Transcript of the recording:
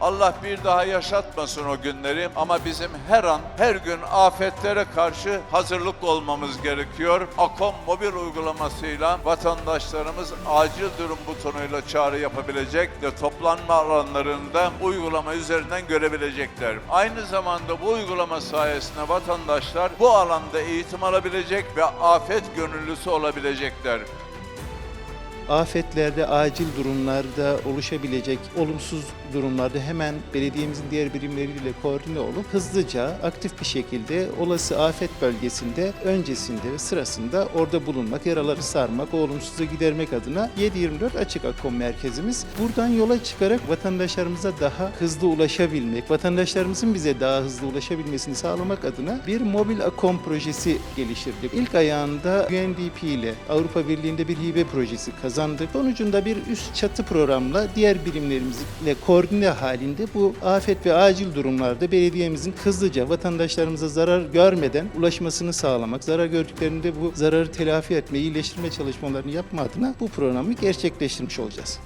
Allah bir daha yaşatmasın o günleri ama bizim her an, her gün afetlere karşı hazırlıklı olmamız gerekiyor. Akom mobil uygulamasıyla vatandaşlarımız acil durum butonuyla çağrı yapabilecek ve toplanma alanlarında uygulama üzerinden görebilecekler. Aynı zamanda bu uygulama sayesinde vatandaşlar bu alanda eğitim alabilecek ve afet gönüllüsü olabilecekler. Afetlerde, acil durumlarda oluşabilecek olumsuz durumlarda hemen belediyemizin diğer birimleriyle koordine olup hızlıca, aktif bir şekilde olası afet bölgesinde öncesinde ve sırasında orada bulunmak, yaraları sarmak, o olumsuzluğu gidermek adına 7-24 açık Akom merkezimiz. Buradan yola çıkarak vatandaşlarımıza daha hızlı ulaşabilmek, vatandaşlarımızın bize daha hızlı ulaşabilmesini sağlamak adına bir mobil Akom projesi geliştirdik. İlk ayağında UNDP ile Avrupa Birliği'nde bir hibe projesi kazandık. Sonucunda bir üst çatı programla diğer birimlerimizle koordine halinde bu afet ve acil durumlarda belediyemizin hızlıca vatandaşlarımıza zarar görmeden ulaşmasını sağlamak, zarar gördüklerinde bu zararı telafi etme, iyileştirme çalışmalarını yapma adına bu programı gerçekleştirmiş olacağız.